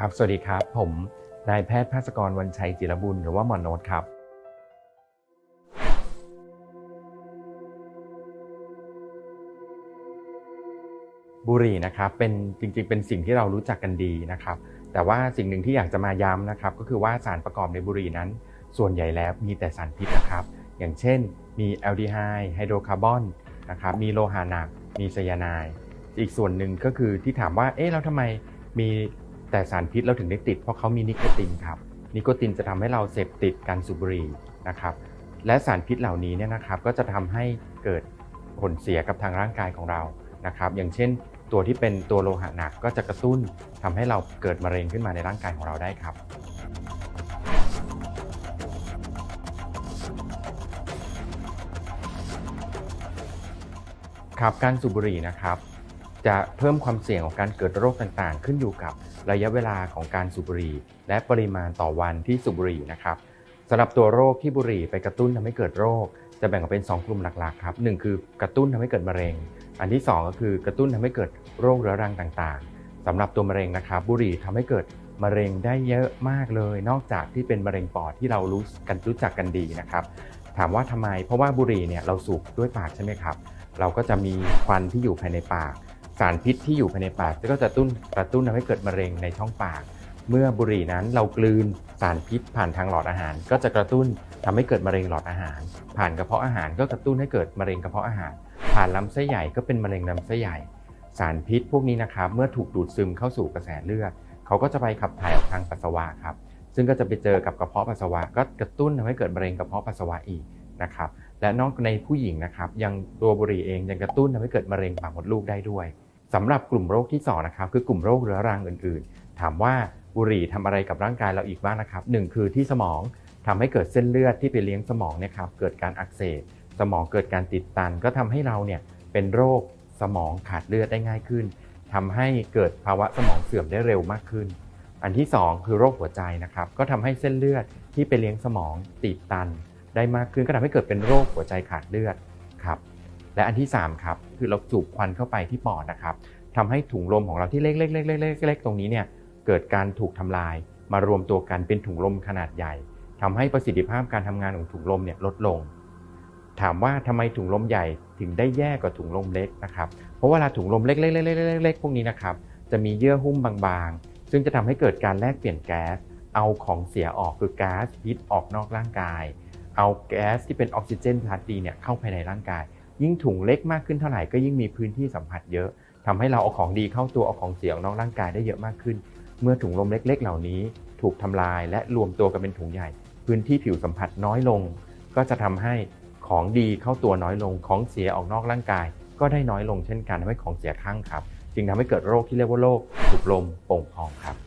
ครับ สวัสดีครับ ผมนายแพทย์ภาสกรวันชัยจิรบุญหรือว่าหมอโนตครับ บุหรี่นะครับเป็นจริงๆ เป็นสิ่งที่เรารู้จักกันดีนะครับ แต่ว่าสิ่งหนึ่งที่อยากจะมาย้ำนะครับ ก็คือว่าสารประกอบในบุหรี่นั้น ส่วนใหญ่แล้วมีแต่สารพิษนะครับ อย่างเช่น มีแอลดีไฮด์ไฮโดรคาร์บอนนะครับมีโลหะหนัก มีไซยาไนด์อีกส่วนหนึ่งก็คือที่ถามว่าเอ๊ะแล้วทำไมมี แต่สารพิษเราถึงได้ติดเพราะเขามีนิโคตินครับ นิโคตินจะทำให้เราเสพติดการสูบบุหรี่นะครับ และสารพิษเหล่านี้เนี่ยนะครับก็จะทำให้เกิดผลเสียกับทางร่างกายของเรานะครับ อย่างเช่นตัวที่เป็นตัวโลหะหนักก็จะกระตุ้นทำให้เราเกิดมะเร็งขึ้นมาในร่างกายของเราได้ครับครับการสูบบุหรี่นะครับ จะเพิ่มความเสี่ยงของการเกิดโรคต่างๆ ขึ้นอยู่กับระยะเวลาของการสูบบุหรี่ และปริมาณต่อวันที่สูบบุหรี่นะครับสำหรับตัวโรคที่บุหรี่ไปกระตุ้นทำให้เกิดโรค จะแบ่งออกเป็น 2 กลุ่มหลักๆครับหนึ่งคือกระตุ้นทำให้เกิดมะเร็ง อันที่ 2 ก็คือกระตุ้นทำให้เกิดโรคเรื้อรังต่างๆสำหรับตัวมะเร็งนะครับ บุหรี่ทำให้เกิดมะเร็งได้เยอะมากเลย นอกจากที่เป็นมะเร็งปอดที่เรารู้กันรู้จักกันดีนะครับ ถามว่าทำไม เพราะว่าบุหรี่เนี่ยเราสูบด้วยปากใช่ไหมครับ เราก็จะมีควันที่อยู่ภายในปาก สารพิษที่อยู่ภายในปากก็จะตุ้นกระตุ้นทำให้เกิดมะเร็งในช่องปาก เมื่อบุหรี่นั้นเรากลืนสารพิษผ่านทางหลอดอาหาร ก็จะกระตุ้นทำให้เกิดมะเร็งหลอดอาหาร ผ่านกระเพาะอาหารก็กระตุ้นให้เกิดมะเร็งกระเพาะอาหาร ผ่านลำไส้ใหญ่ก็เป็นมะเร็งลำไส้ใหญ่ สารพิษพวกนี้นะครับเมื่อถูกดูดซึมเข้าสู่กระแสเลือดเขาก็จะไปขับถ่ายออกทางปัสสาวะครับซึ่งก็จะไปเจอกับกระเพาะปัสสาวะก็กระตุ้นทำให้เกิดมะเร็งกระเพาะปัสสาวะอีกนะครับและนอกในผู้หญิงนะครับยังตัวบุหรี่เองยังกระตุ้นทำให้เกิดมะเร็งปากมดลูกได้ด้วย สำหรับกลุ่มโรคที่สองนะครับคือกลุ่มโรคเรื้อรังอื่นๆ ถามว่าบุหรี่ทำอะไรกับร่างกายเราอีกบ้างนะครับหนึ่งคือที่สมองทำให้เกิดเส้นเลือดที่ไปเลี้ยงสมองเนะครับเกิดการอักเสบสมองเกิดการติดตัน ก็ทำให้เราเนี่ยเป็นโรคสมองขาดเลือดได้ง่ายขึ้นทำให้เกิดภาวะสมองเสื่อมได้เร็วมากขึ้น อันที่สองคือโรคหัวใจนะครับก็ทำให้เส้นเลือดที่ไปเลี้ยงสมองตีบตัน ได้มากขึ้นก็ทำให้เกิดเป็นโรคหัวใจขาดเลือดครับ และอันที่3ครับคือเราสูบควันเข้าไปที่ปอดนะครับทำให้ถุงลมของเราที่เล็กๆๆๆๆตรงนี้เนี่ยเกิดการถูกทำลายมารวมตัวกันเป็นถุงลมขนาดใหญ่ทำให้ประสิทธิภาพการทำงานของถุงลมเนี่ยลดลง ถามว่าทำไมถุงลมใหญ่ถึงได้แย่กว่าถุงลมเล็กนะครับเพราะเวลาถุงลมเล็กๆๆๆๆพวกนี้นะครับจะมีเยื่อหุ้มบางๆ ซึ่งจะทำให้เกิดการแลกเปลี่ยนแก๊สเอาของเสียออกคือก๊าซพิษออกนอกร่างกาย เอาแก๊สที่เป็นออกซิเจนพลัสดีเนี่ยเข้าภายในร่างกาย ยิ่งถุงเล็กมากขึ้นเท่าไหร่ก็ยิ่งมีพื้นที่สัมผัสเยอะทำให้เราเอาของดีเข้าตัวเอาของเสียออกนอกร่างกายได้เยอะมากขึ้น เมื่อถุงลมเล็ก ๆ เหล่านี้ถูกทำลายและรวมตัวกันเป็นถุงใหญ่ พื้นที่ผิวสัมผัสน้อยลง ก็จะทำให้ของดีเข้าตัวน้อยลงของเสียออกนอกร่างกาย ก็ได้น้อยลงเช่นกันทำให้ของเสียข้างครับ จึงทำให้เกิดโรคที่เรียกว่าโรคถุงลมโป่งพองครับ